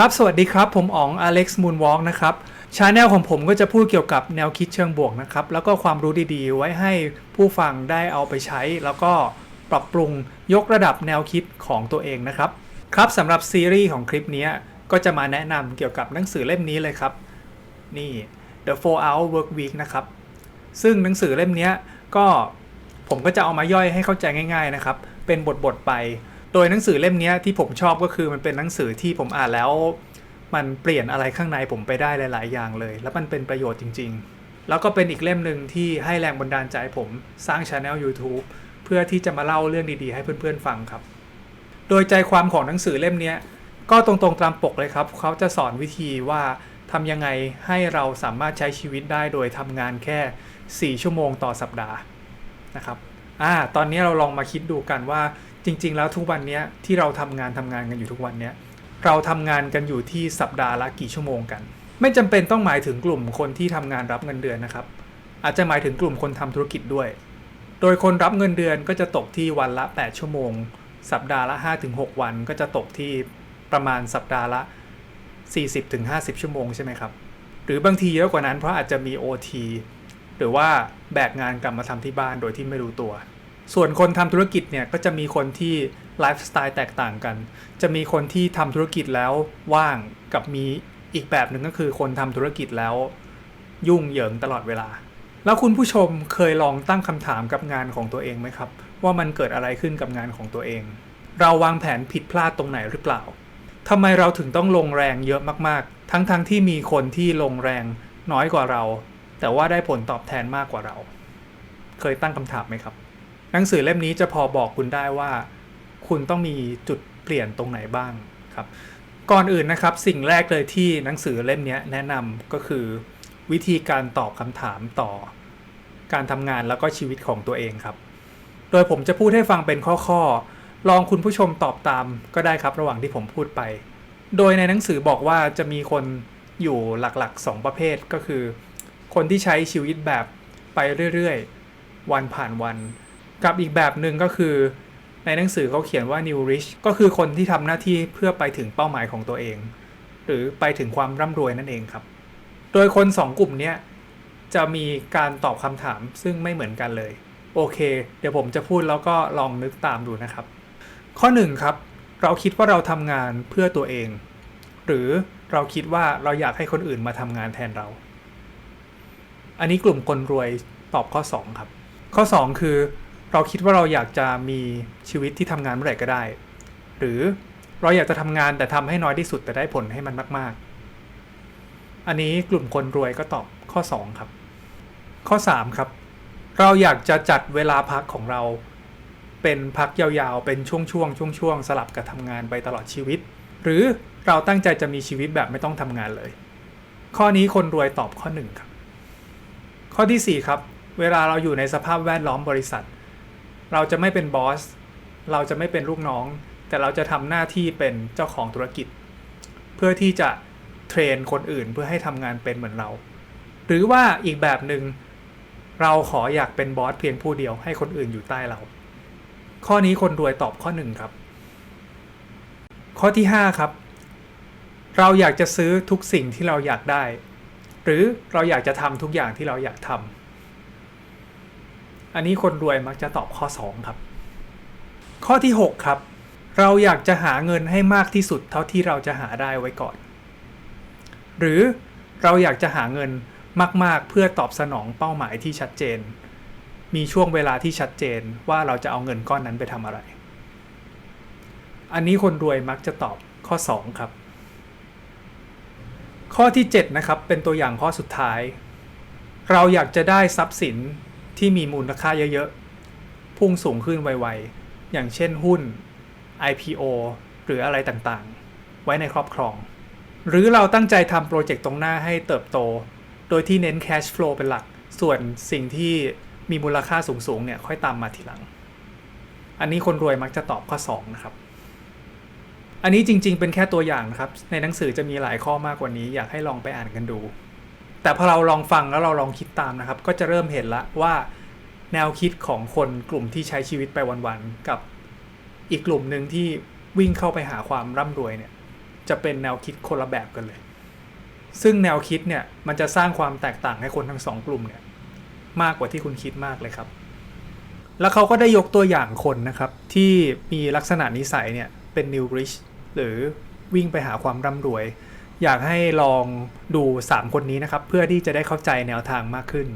ครับ สวัสดีครับ ผมอ๋อง Alex Moonwalk นะครับชาแนลของผมก็จะพูดเกี่ยวกับแนวคิดเชิงบวกนะครับ แล้วก็ความรู้ดีๆ ไว้ให้ผู้ฟังได้เอาไปใช้ แล้วก็ปรับปรุงยกระดับแนวคิดของตัวเองนะครับ ครับสำหรับซีรีส์ของคลิปนี้ก็จะมาแนะนำเกี่ยวกับหนังสือเล่มนี้เลยครับ นี่ The 4 Hour Work Week นะครับ ซึ่งหนังสือเล่มนี้ก็ผมก็จะเอามาย่อยให้เข้าใจง่าย ๆนะครับ เป็นบทๆไป โดยหนังสือเล่มนี้ที่ผมชอบก็คือมันเป็นหนังสือที่ผมอ่านแล้ว มันเปลี่ยนอะไรข้างในผมไปได้หลาย ๆ อย่างเลย แล้วมันเป็นประโยชน์จริง ๆ แล้วก็เป็นอีกเล่มหนึ่งที่ให้แรงบันดาลใจผมสร้างช anel YouTube เพื่อที่จะมาเล่าเรื่องดีๆ ให้เพื่อน ๆ ฟังครับ โดยใจความของหนังสือเล่มนี้ก็ตรงๆตามปกเลยครับ เขาจะสอนวิธีว่าทำยังไงให้เราสามารถใช้ชีวิตได้โดยทำงานแค่ 4 ชั่วโมงต่อสัปดาห์นะครับ อ่าตอนนี้เราลองมาคิดดูกันว่าจริง ๆ แล้วทุกวันนี้ที่เราทำงานทำงานกันอยู่ทุกวันนี้เราทำงานกันอยู่ที่สัปดาห์ละกี่ชั่วโมงกัน ไม่จำเป็นต้องหมายถึงกลุ่มคนที่ทำงานรับเงินเดือนนะครับ อาจจะหมายถึงกลุ่มคนทำธุรกิจด้วย โดยคนรับเงินเดือนก็จะตกที่วันละ 8 ชั่วโมง สัปดาห์ละ 5-6 วันก็จะตกที่ประมาณสัปดาห์ละ 40-50 ชั่วโมงใช่ไหมครับหรือบางทีเยอะกว่านั้นเพราะอาจจะมี OT หรือว่าแบกงานกลับมาทำที่บ้านโดยที่ไม่รู้ตัว ส่วนคนทำธุรกิจเนี่ยก็จะมีคนที่ไลฟ์สไตล์แตกต่างกัน จะมีคนที่ทำธุรกิจแล้วว่างกับมีอีกแบบหนึ่งก็คือคนทำธุรกิจแล้ว ยุ่งเหยิงตลอดเวลา แล้วคุณผู้ชมเคยลองตั้งคำถามกับงานของตัวเองไหมครับ ว่ามันเกิดอะไรขึ้นกับงานของตัวเอง เราวางแผนผิดพลาดตรงไหนหรือเปล่าทำไมเราถึงต้องลงแรงเยอะมากๆ ทั้งๆทที่มีคนที่ลงแรงน้อยกว่าเรา แต่ว่าได้ผลตอบแทนมากกว่าเรา เคยตั้งคำถามไหมครับ หนังสือเล่มนี้จะพอบอกคุณได้ว่า คุณต้องมีจุดเปลี่ยนตรงไหนบ้างครับ ก่อนอื่นนะครับ สิ่งแรกเลยที่หนังสือเล่มนี้แนะนำก็คือ วิธีการตอบคำถามต่อ การทำงานแล้วก็ชีวิตของตัวเองครับ โดยผมจะพูดให้ฟังเป็นข้อๆ ลองคุณผู้ชมตอบตามก็ได้ครับระหว่างที่ผมพูดไป โดยในหนังสือบอกว่าจะมีคนอยู่หลักๆ 2 ประเภทก็คือ คนที่ใช้ชีวิตแบบไปเรื่อยๆ วันผ่านวัน กับอีกแบบหนึ่งก็คือ ในหนังสือเขาเขียนว่า New Rich ก็คือคนที่ทำหน้าที่เพื่อไปถึงเป้าหมายของตัวเอง หรือไปถึงความร่ำรวยนั่นเองครับ โดยคน2กลุ่มนี้จะมีการตอบคำถามซึ่งไม่เหมือนกันเลย โอเค เดี๋ยวผมจะพูดแล้วก็ลองนึกตามดูนะครับ ข้อ1ครับ เราคิดว่าเราทำงานเพื่อตัวเอง หรือเราคิดว่าเราอยากให้คนอื่นมาทำงานแทนเรา อันนี้กลุ่มคนรวยตอบข้อ 2 ครับ ข้อ 2 คือ เราคิดว่าเราอยากจะมีชีวิตที่ทำงานเมื่อไหร่ก็ได้ หรือเราอยากจะทำงานแต่ทำให้น้อยที่สุดแต่ได้ผลให้มันมาก ๆ อันนี้กลุ่มคนรวยก็ตอบข้อ 2 ครับ ข้อ 3 ครับ เราอยากจะจัดเวลาพักของเราเป็นพักยาวๆ เป็นช่วงๆ ช่วงๆ สลับกับทำงานไปตลอดชีวิต หรือเราตั้งใจจะมีชีวิตแบบไม่ต้องทำงานเลย ข้อนี้คนรวยตอบข้อ1ครับ ข้อที่ 4 ครับ เวลาเราอยู่ในสภาพแวดล้อมบริษัท เราจะไม่เป็นบอส เราจะไม่เป็นลูกน้อง แต่เราจะทำหน้าที่เป็นเจ้าของธุรกิจ เพื่อที่จะเทรนคนอื่นเพื่อให้ทำงานเป็นเหมือนเรา หรือว่าอีกแบบหนึง่งเราขออยากเป็นบอสเพียงผู้เดียวให้คนอื่นอยู่ใต้เรา ข้อนี้คนรวยตอบข้อหนึ่งครับ ข้อที่ 5 ครับ เราอยากจะซื้อทุกสิ่งที่เราอยากได้ หรือเราอยากจะทำทุกอย่างที่เราอยากทำอันนี้คนรวยมักจะตอบข้อ 2 ครับ ข้อที่ 6 ครับ เราอยากจะหาเงินให้มากที่สุดเท่าที่เราจะหาได้ไว้ก่อน หรือเราอยากจะหาเงินมาก ๆ เพื่อตอบสนองเป้าหมายที่ชัดเจน มีช่วงเวลาที่ชัดเจนว่าเราจะเอาเงินก้อนนั้นไปทำอะไร อันนี้คนรวยมักจะตอบข้อ 2 ครับ ข้อที่ 7 นะครับ เป็นตัวอย่างข้อสุดท้าย เราอยากจะได้ทรัพย์สินที่มีมูลค่าเยอะๆ พุ่งสูงขึ้นไวๆ อย่างเช่นหุ้น IPO หรืออะไรต่างๆ ไว้ในครอบครอง หรือเราตั้งใจทำโปรเจกต์ตรงหน้าให้เติบโต โดยที่เน้น cash flow เป็นหลัก ส่วนสิ่งที่มีมูลค่าสูงๆ เนี่ยค่อยตามมาทีหลัง อันนี้คนรวยมักจะตอบข้อ 2 นะครับ อันนี้จริง ๆ เป็นแค่ตัวอย่างนะครับ ในหนังสือจะมีหลายข้อมากกว่านี้ อยากให้ลองไปอ่านกันดู แต่พอเราลองฟังแล้วเราลองคิดตามนะครับ ก็จะเริ่มเห็นละว่าแนวคิดของคนกลุ่มที่ใช้ชีวิตไปวันๆกับอีกกลุ่มหนึ่งที่วิ่งเข้าไปหาความร่ำรวยเนี่ย จะเป็นแนวคิดคนละแบบกันเลย ซึ่งแนวคิดเนี่ยมันจะสร้างความแตกต่างให้คนทั้งสองกลุ่มเนี่ยมากกว่าที่คุณคิดมากเลยครับ แล้วเขาก็ได้ยกตัวอย่างคนนะครับ ที่มีลักษณะนิสัยเนี่ยเป็น New Rich หรือวิ่งไปหาความร่ำรวย อยากให้ลองดู 3 คนนี้นะครับ เพื่อที่จะได้เข้าใจแนวทางมากขึ้น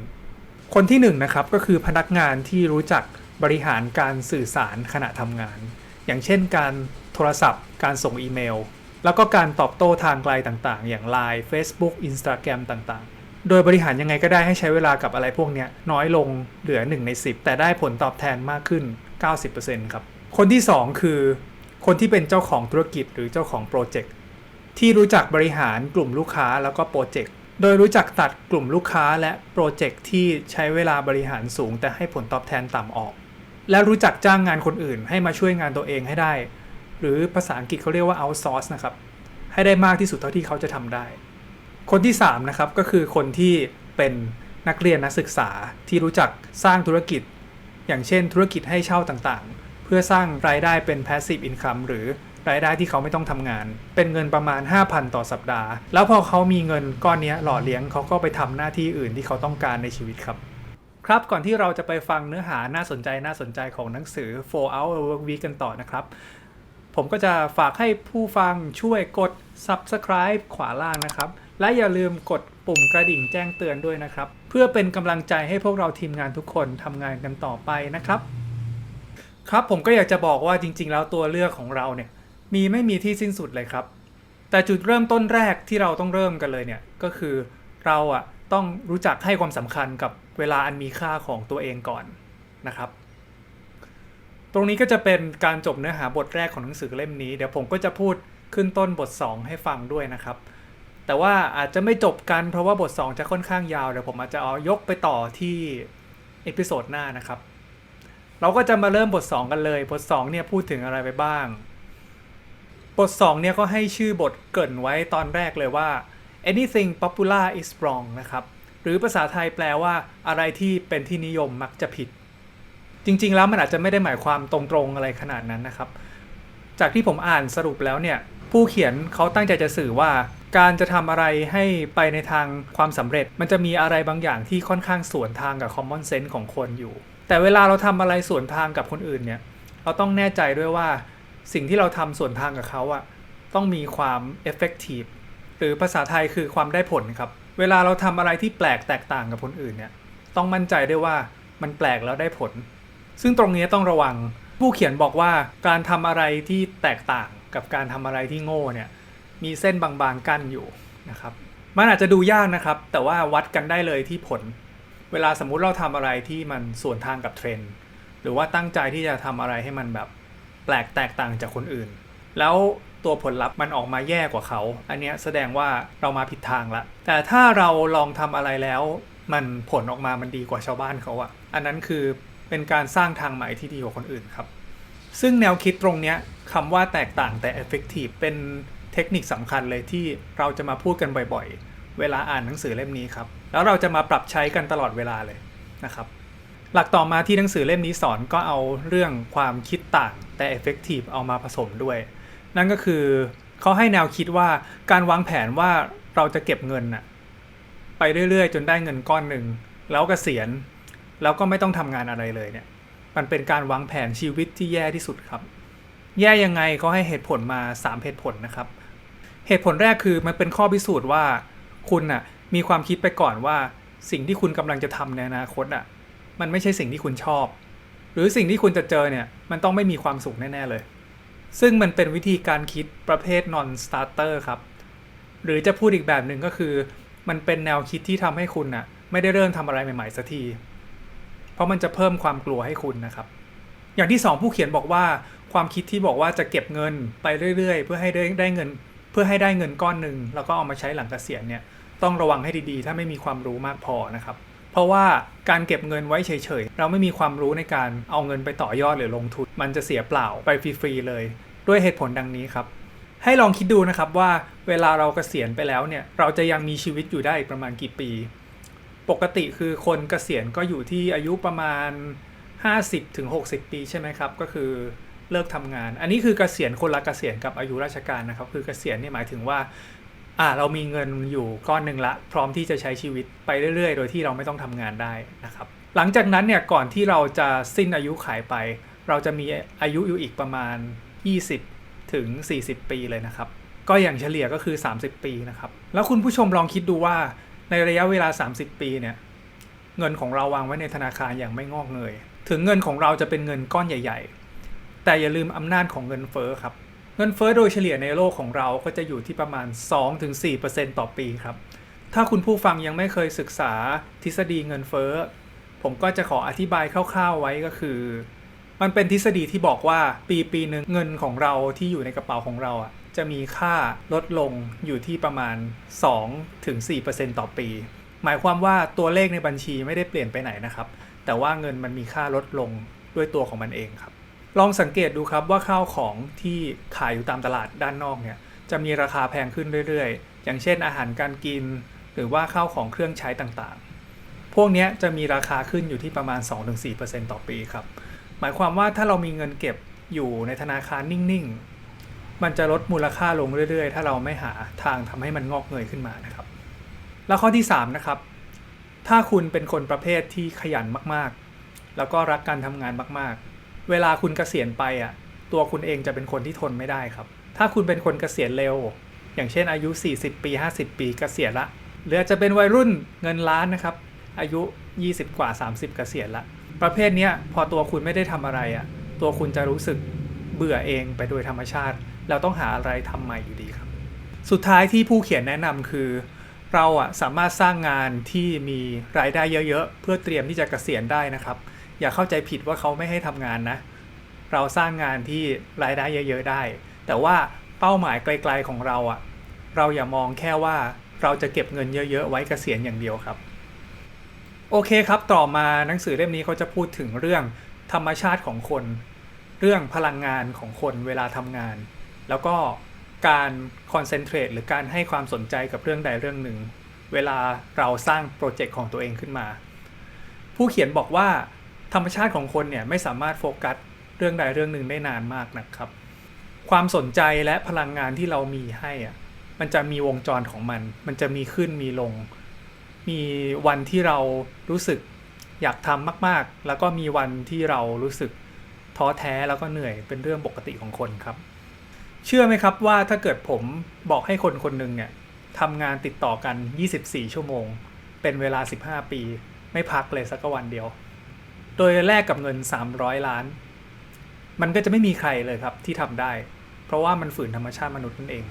คนที่1นนะครับก็คือพนักงานที่รู้จักบริหารการสื่อสารขณะทำงาน อย่างเช่น การโทรศัพท์ การส่งอีเมล แล้วก็การตอบโต้ทางไกลต่างๆ อย่าง Line Facebook Instagram ต่างๆ โดยบริหารยังไงก็ได้ให้ใช้เวลากับอะไรพวกนี้น้อยลงเหลือ 1 ใน 10 แต่ได้ผลตอบแทนมากขึ้น 90%ครับ คนที่ 2 คือ คนที่เป็นเจ้าของธุรกิจหรือเจ้าของโปรเจกต์ที่รู้จักบริหารกลุ่มลูกค้าแล้วก็โปรเจกต์โดยรู้จักตัดกลุ่มลูกค้าและโปรเจกต์ที่ใช้เวลาบริหารสูง แต่ให้ผลตอบแทนต่ำออก และรู้จักจ้างงานคนอื่น ให้มาช่วยงานตัวเองให้ได้ หรือภาษาอังกฤษเขาเรียกว่า outsource นะครับให้ได้มากที่สุดเท่าที่เขาจะทำได้ คนที่3นะครับก็คือคนที่เป็นนักเรียนนักศึกษาที่รู้จักสร้างธุรกิจ อย่างเช่นธุรกิจให้เช่าต่าง เพื่อสร้างรายได้เป็น passive income หรือรายได้ที่เขาไม่ต้องทำงาน เป็นเงินประมาณ 5,000 ต่อสัปดาห์ แล้วพอเขามีเงินก้อนนี้หล่อเลี้ยงเขาก็ไปทำหน้าที่อื่นที่เขาต้องการในชีวิตครับ ครับก่อนที่เราจะไปฟังเนื้อหาน่าสนใจน่าสนใจของหนังสือ 4 Hour Work Week กันต่อนะครับ ผมก็จะฝากให้ผู้ฟังช่วยกด subscribe ขวาล่างนะครับ และอย่าลืมกดปุ่มกระดิ่งแจ้งเตือนด้วยนะครับ เพื่อเป็นกำลังใจให้พวกเราทีมงานทุกคนทำงานกันต่อไปนะครับ ครับผมก็อยากจะบอกว่าจริง ๆ แล้วตัวเลือกของเราเนี่ยมีไม่มีที่สิ้นสุดเลยครับ แต่จุดเริ่มต้นแรกที่เราต้องเริ่มกันเลยเนี่ยก็คือเราอะต้องรู้จักให้ความสำคัญกับเวลาอันมีค่าของตัวเองก่อนนะครับ ตรงนี้ก็จะเป็นการจบเนื้อหาบทแรกของหนังสือเล่มนี้ เดี๋ยวผมก็จะพูดขึ้นต้นบท 2 ให้ฟังด้วยนะครับ แต่ว่าอาจจะไม่จบกันเพราะว่าบท 2 จะค่อนข้างยาวเดี๋ยวผมอาจจะเอายกไปต่อที่เอพิโซดหน้านะครับ เราก็จะมาเริ่มบท 2 กันเลย บท 2 เนี่ยพูดถึงอะไรไปบ้าง บท 2 เนี่ยก็ให้ชื่อบทเกินไว้ตอนแรกเลยว่า anything popular is wrong นะครับ หรือภาษาไทยแปลว่าอะไรที่เป็นที่นิยมมักจะผิด จริง ๆ แล้วมันอาจจะไม่ได้หมายความตรงๆอะไรขนาดนั้นนะครับ จากที่ผมอ่านสรุปแล้วเนี่ย ผู้เขียนเขาตั้งใจจะสื่อว่า การจะทำอะไรให้ไปในทางความสำเร็จ มันจะมีอะไรบางอย่างที่ค่อนข้างสวนทางกับ common sense ของคนอยู่ แต่เวลาเราทำอะไรสวนทางกับคนอื่นเนี่ย เราต้องแน่ใจด้วยว่าสิ่งที่เราทำสวนทางกับเขาอะต้องมีความ effective หรือภาษาไทยคือความได้ผลครับ เวลาเราทำอะไรที่แปลกแตกต่างกับคนอื่นเนี่ย ต้องมั่นใจด้วยว่ามันแปลกแล้วได้ผล ซึ่งตรงนี้ต้องระวัง ผู้เขียนบอกว่าการทำอะไรที่แตกต่างกับการทำอะไรที่โง่เนี่ย มีเส้นบางๆกั้นอยู่นะครับ มันอาจจะดูยากนะครับ แต่ว่าวัดกันได้เลยที่ผล เวลาสมมุติเราทำอะไรที่มันส่วนทางกับเทรนด์หรือว่าตั้งใจที่จะทำอะไรให้มันแบบแปลกแตกต่างจากคนอื่น แล้วตัวผลลัพธ์มันออกมาแย่กว่าเขา อันเนี้ยแสดงว่าเรามาผิดทางละ แต่ถ้าเราลองทำอะไรแล้ว มันผลออกมามันดีกว่าชาวบ้านเขาอะอันนั้นคือเป็นการสร้างทางใหม่ที่ดีกว่าคนอื่นครับ ซึ่งแนวคิดตรงเนี้ยคำว่าแตกต่างแต่ effective เป็นเทคนิคสำคัญเลยที่เราจะมาพูดกันบ่อยๆ เวลาอ่านหนังสือเล่มนี้ครับ แล้วเราจะมาปรับใช้กันตลอดเวลาเลยนะครับ หลักต่อมาที่หนังสือเล่มนี้สอนก็เอาเรื่องความคิดต่างแต่ effective เอามาผสมด้วย นั่นก็คือเขาให้แนวคิดว่าการวางแผนว่าเราจะเก็บเงินน่ะไปเรื่อยๆ จนได้เงินก้อนหนึ่งแล้วกเกษียณแล้วก็ไม่ต้องทำงานอะไรเลยเนี่ยมันเป็นการวางแผนชีวิตที่แย่ที่สุดครับ แย่ยังไงเขาให้เหตุผลมา 3 เหตุผลนะครับ เหตุผลแรกคือมันเป็นข้อพิสูจน์ว่าคุณน่ะ มีความคิดไปก่อนว่าสิ่งที่คุณกำลังจะทำในอนาคตอะ มันไม่ใช่สิ่งที่คุณชอบ หรือสิ่งที่คุณจะเจอเนี่ย มันต้องไม่มีความสุขแน่ ๆ เลย ซึ่งมันเป็นวิธีการคิดประเภท non starter ครับ หรือจะพูดอีกแบบหนึ่งก็คือ มันเป็นแนวคิดที่ทำให้คุณน่ะ ไม่ได้เริ่มทำอะไรใหม่ๆสักที เพราะมันจะเพิ่มความกลัวให้คุณนะครับ อย่างที่สองผู้เขียนบอกว่า ความคิดที่บอกว่าจะเก็บเงินไปเรื่อย ๆ เพื่อให้ได้ได้เงิน เพื่อให้ได้เงินก้อนหนึ่งแล้วก็เอามาใช้หลังเกษียณเนี่ย ต้องระวังให้ดีๆ ถ้าไม่มีความรู้มากพอนะครับ เพราะว่าการเก็บเงินไว้เฉยๆ เราไม่มีความรู้ในการเอาเงินไปต่อยอดหรือลงทุน มันจะเสียเปล่าไปฟรีๆเลย ด้วยเหตุผลดังนี้ครับ ให้ลองคิดดูนะครับว่าเวลาเราเกษียณไปแล้วเนี่ยเราจะยังมีชีวิตอยู่ได้อีกประมาณกี่ปี ปกติคือคนเกษียณก็อยู่ที่อายุประมาณ 50-60 ปีใช่ไหมครับก็คือเลิกทำงาน อันนี้คือเกษียณคนละเกษียณกับอายุราชการนะครับ คือเกษียณเนี่ยหมายถึงว่า อ่าเรามีเงินอยู่ก้อนหนึ่งละ พร้อมที่จะใช้ชีวิตไปเรื่อยๆ โดยที่เราไม่ต้องทำงานได้นะครับ หลังจากนั้นเนี่ยก่อนที่เราจะสิ้นอายุขายไป เราจะมีอายุอยู่อีกประมาณ 20 ถึง 40 ปีเลยนะครับ ก็อย่างเฉลี่ยก็คือ 30 ปีนะครับ แล้วคุณผู้ชมลองคิดดูว่าในระยะเวลา 30 ปีเนี่ยเงินของเราวางไว้ในธนาคารอย่างไม่งอกเงย ถึงเงินของเราจะเป็นเงินก้อนใหญ่ ๆ แต่อย่าลืมอำนาจของเงินเฟ้อครับ เงินเฟ้อโดยเฉลี่ยในโลกของเราก็จะอยู่ที่ประมาณ 2-4%ต่อปีครับ ถ้าคุณผู้ฟังยังไม่เคยศึกษาทฤษฎีเงินเฟ้อ ผมก็จะขออธิบายคร่าวๆไว้ก็คือ มันเป็นทฤษฎีที่บอกว่าปีปีหนึ่งเงินของเราที่อยู่ในกระเป๋าของเราอะจะมีค่าลดลงอยู่ที่ประมาณ 2-4%ต่อปี หมายความว่าตัวเลขในบัญชีไม่ได้เปลี่ยนไปไหนนะครับ แต่ว่าเงินมันมีค่าลดลงด้วยตัวของมันเองครับ ลองสังเกตดูครับว่าข้าวของที่ขายอยู่ตามตลาดด้านนอกเนี่ยจะมีราคาแพงขึ้นเรื่อยๆ อย่างเช่นอาหารการกิน หรือว่าข้าวของเครื่องใช้ต่างๆ พวกนี้จะมีราคาขึ้นอยู่ที่ประมาณ 2-4%ต่อปีครับ หมายความว่าถ้าเรามีเงินเก็บอยู่ในธนาคารนิ่งๆ มันจะลดมูลค่าลงเรื่อยๆ ถ้าเราไม่หาทางทำให้มันงอกเงยขึ้นมานะครับ แล้วข้อที่ 3 นะครับ ถ้าคุณเป็นคนประเภทที่ขยันมากๆ แล้วก็รักการทำงานมากๆ เวลาคุณเกษียณไปอะ ตัวคุณเองจะเป็นคนที่ทนไม่ได้ครับ ถ้าคุณเป็นคนเกษียณเร็ว อย่างเช่นอายุ 40 ปี 50 ปีเกษียณละหรือจะเป็นวัยรุ่นเงินล้านนะครับ อายุ 20 กว่า 30 เกษียณละประเภทเนี้ยพอตัวคุณไม่ได้ทำอะไรอะ ตัวคุณจะรู้สึกเบื่อเองไปโดยธรรมชาติแล้วต้องหาอะไรทำใหม่อยู่ดีครับ สุดท้ายที่ผู้เขียนแนะนำคือ เราอะสามารถสร้างงานที่มีรายได้เยอะๆ เพื่อเตรียมที่จะเกษียณได้นะครับ อย่าเข้าใจผิดว่าเขาไม่ให้ทำงานนะ เราสร้างงานที่รายได้เยอะ ๆ ได้ แต่ว่าเป้าหมายไกล ๆของเราอะเราอย่ามองแค่ว่าเราจะเก็บเงินเยอะๆไว้เกษียณอย่างเดียวครับ โอเคครับ ต่อมาหนังสือเล่มนี้เขาจะพูดถึงเรื่องธรรมชาติของคน เรื่องพลังงานของคนเวลาทำงาน แล้วก็การคอนเซนเทรตหรือการให้ความสนใจกับเรื่องใดเรื่องหนึ่ง เวลาเราสร้างโปรเจกต์ของตัวเองขึ้นมา ผู้เขียนบอกว่า ธรรมชาติของคนเนี่ยไม่สามารถโฟกัสเรื่องใดเรื่องหนึ่งได้นานมากนะครับ ความสนใจและพลังงานที่เรามีให้อะมันจะมีวงจรของมัน มันจะมีขึ้นมีลง มีวันที่เรารู้สึกอยากทำมาก ๆ แล้วก็มีวันที่เรารู้สึกท้อแท้แล้วก็เหนื่อยเป็นเรื่องปกติของคนครับ เชื่อไหมครับว่าถ้าเกิดผมบอกให้คนคนหนึ่งเนี่ยทำงานติดต่อกัน 24 ชั่วโมง เป็นเวลา 15 ปี ไม่พักเลยสักวันเดียว โดยแลกกับเงิน 300 ล้าน มันก็จะไม่มีใครเลยครับที่ทำได้ เพราะว่ามันฝืนธรรมชาติมนุษย์นั่นเอง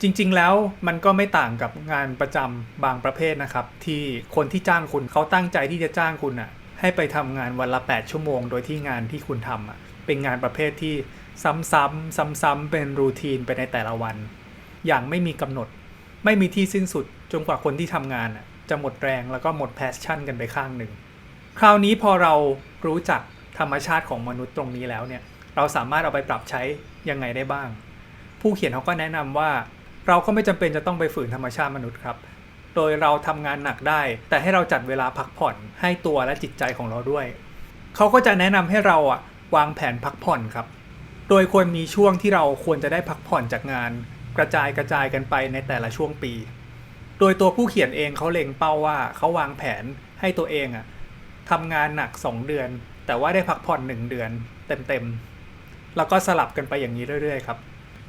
จริง ๆ แล้วมันก็ไม่ต่างกับงานประจำบางประเภทนะครับ ที่คนที่จ้างคุณเขาตั้งใจที่จะจ้างคุณอะให้ไปทำงานวันละ 8 ชั่วโมง โดยที่งานที่คุณทำอะเป็นงานประเภทที่ซ้ำๆซ้ำๆเป็นรูทีนไปในแต่ละวัน อย่างไม่มีกำหนด ไม่มีที่สิ้นสุดจนกว่าคนที่ทำงานอะจะหมดแรงแล้วก็หมดแพชชั่นกันไปข้างหนึ่ง คราวนี้พอเรารู้จักธรรมชาติของมนุษย์ตรงนี้แล้วเนี่ยเราสามารถเอาไปปรับใช้ยังไงได้บ้าง ผู้เขียนเขาก็แนะนำว่า เราก็ไม่จำเป็นจะต้องไปฝืนธรรมชาติมนุษย์ครับ โดยเราทำงานหนักได้ แต่ให้เราจัดเวลาพักผ่อนให้ตัวและจิตใจของเราด้วย เขาก็จะแนะนำให้เราอะวางแผนพักผ่อนครับ โดยควรมีช่วงที่เราควรจะได้พักผ่อนจากงาน กระจายกระจายกันไปในแต่ละช่วงปี โดยตัวผู้เขียนเองเขาเล็งเป้าว่าเขาวางแผนให้ตัวเองอะ ทำงานหนัก 2 เดือน แต่ว่าได้พักผ่อน 1 เดือน เต็มๆ แล้วก็สลับกันไปอย่างนี้เรื่อยๆครับ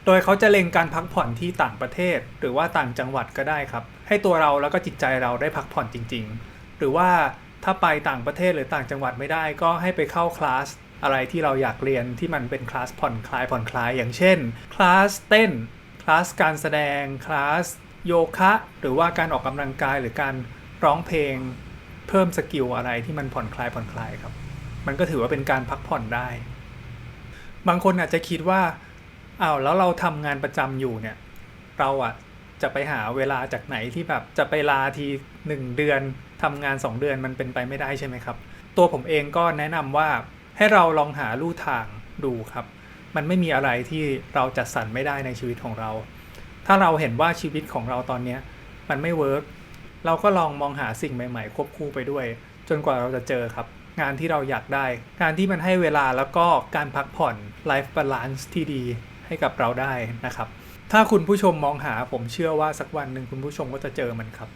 โดยเขาจะเล็งการพักผ่อนที่ต่างประเทศ หรือว่าต่างจังหวัดก็ได้ครับ ให้ตัวเราแล้วก็จิตใจเราได้พักผ่อนจริง ๆ หรือว่าถ้าไปต่างประเทศหรือต่างจังหวัดไม่ได้ก็ให้ไปเข้าคลาสอะไรที่เราอยากเรียนที่มันเป็นคลาสผ่อนคลายผ่อนคลายอย่างเช่นคลาสเต้นคลาสการแสดงคลาสโยคะ หรือว่าการออกกำลังกายหรือการร้องเพลง เพิ่มสกิลอะไรที่มันผ่อนคลายผ่อนคลายครับ มันก็ถือว่าเป็นการพักผ่อนได้ บางคนอาจจะคิดว่าอ้าวแล้วเราทำงานประจำอยู่เนี่ย เราอะจะไปหาเวลาจากไหนที่แบบจะไปลาทีหนึ่งเดือนทำงาน 2 เดือนมันเป็นไปไม่ได้ใช่ไหมครับ ตัวผมเองก็แนะนำว่าให้เราลองหาลู่ทางดูครับ มันไม่มีอะไรที่เราจัดสรรไม่ได้ในชีวิตของเรา ถ้าเราเห็นว่าชีวิตของเราตอนนี้มันไม่เวิร์ก เราก็ลองมองหาสิ่งใหม่ๆ ควบคู่ไปด้วย จนกว่าเราจะเจอครับ งานที่เราอยากได้ งานที่มันให้เวลาแล้วก็การพักผ่อน life balance ที่ดีให้กับเราได้นะครับ ถ้าคุณผู้ชมมองหาผมเชื่อว่าสักวันหนึ่งคุณผู้ชมก็จะเจอมันครับ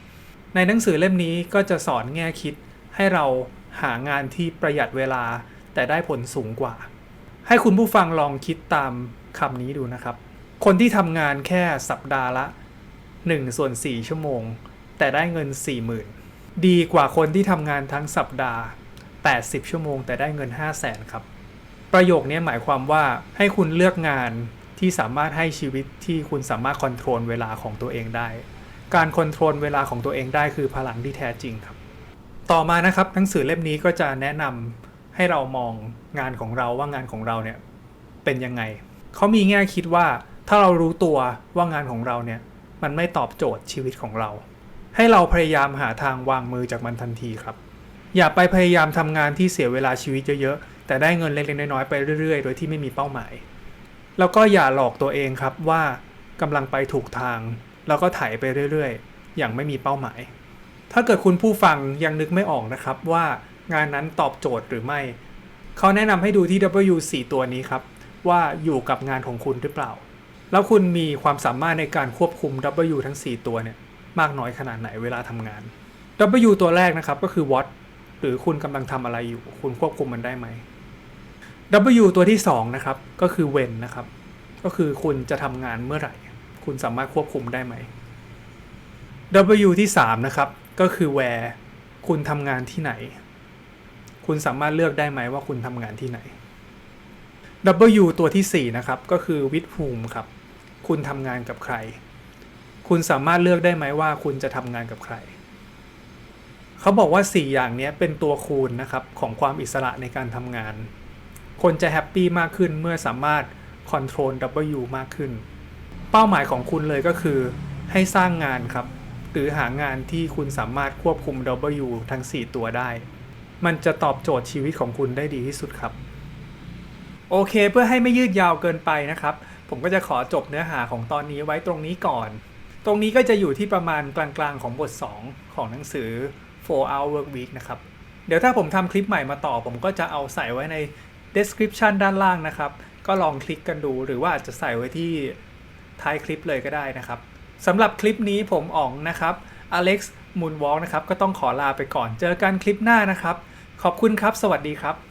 ในหนังสือเล่มนี้ก็จะสอนแง่คิดให้เราหางานที่ประหยัดเวลาแต่ได้ผลสูงกว่า ให้คุณผู้ฟังลองคิดตามคำนี้ดูนะครับ คนที่ทำงานแค่สัปดาห์ละ1ส่วน4ชั่วโมง แต่ได้เงิน 40,000 ดีกว่าคนที่ทำงานทั้งสัปดาห์ 80 ชั่วโมง แต่ได้เงิน 5 0 0แสนครับ ประโยคนี้หมายความว่าให้คุณเลือกงานที่สามารถให้ชีวิตที่คุณสามารถคอนโทรลเวลาของตัวเองได้ การคอนโทรลเวลาของตัวเองได้คือพลังที่แท้จริงครับ ต่อมานะครับหนังสือเล่มนี้ก็จะแนะนำให้เรามองงานของเราว่างานของเราเนี่ยเป็นยังไง เขามีแง่คิดว่าถ้าเรารู้ตัวว่างานของเราเนี่ยมันไม่ตอบโจทย์ชีวิตของเรา ให้เราพยายามหาทางวางมือจากมันทันทีครับ อย่าไปพยายามทำงานที่เสียเวลาชีวิตเยอะๆ แต่ได้เงินเล็กๆน้อยๆไปเรื่อยๆ โดยที่ไม่มีเป้าหมาย แล้วก็อย่าหลอกตัวเองครับว่ากำลังไปถูกทาง แล้วก็ไถไปเรื่อยๆ อย่างไม่มีเป้าหมาย ถ้าเกิดคุณผู้ฟังยังนึกไม่ออกนะครับว่างานนั้นตอบโจทย์หรือไม่ เขาแนะนำให้ดูที่ W4 ตัวนี้ครับ ว่าอยู่กับงานของคุณหรือเปล่า แล้วคุณมีความสามารถในการควบคุม W ทั้ง 4 ตัวเนี่ย มากน้อยขนาดไหนเวลาทำงาน W ตัวแรกนะครับก็คือ what หรือคุณกำลังทำอะไรอยู่ คุณควบคุมมันได้ไหม W ตัวที่2นะครับก็คือ when นะครับ ก็คือคุณจะทำงานเมื่อไหร่ คุณสามารถควบคุมได้ไหม W ที่3นะครับก็คือ where คุณทำงานที่ไหน คุณสามารถเลือกได้ไหมว่าคุณทำงานที่ไหน W ตัวที่4นะครับก็คือ with whom ครับ คุณทำงานกับใคร คุณสามารถเลือกได้ไหมว่าคุณจะทำงานกับใคร เขาบอกว่า 4 อย่างนี้เป็นตัวคูณนะครับของความอิสระในการทำงาน คนจะแฮปปี้มากขึ้นเมื่อสามารถคอนโทรล W มากขึ้น เป้าหมายของคุณเลยก็คือ ให้สร้างงานครับ หรือหางานที่คุณสามารถควบคุม W ทั้ง 4 ตัวได้ มันจะตอบโจทย์ชีวิตของคุณได้ดีที่สุดครับ โอเคเพื่อให้ไม่ยืดยาวเกินไปนะครับ ผมก็จะขอจบเนื้อหาของตอนนี้ไว้ตรงนี้ก่อน ตรงนี้ก็จะอยู่ที่ประมาณกลางๆของบท 2 ของหนังสือ 4 hour work week นะครับ เดี๋ยวถ้าผมทำคลิปใหม่มาต่อ ผมก็จะเอาใส่ไว้ใน description ด้านล่างนะครับ ก็ลองคลิกกันดูหรือว่าอาจจะใส่ไว้ที่ท้ายคลิปเลยก็ได้นะครับสำหรับคลิปนี้ผมอ๋องนะครับ Alex Moonwalk นะครับ ก็ต้องขอลาไปก่อน เจอกันคลิปหน้านะครับ ขอบคุณครับ สวัสดีครับ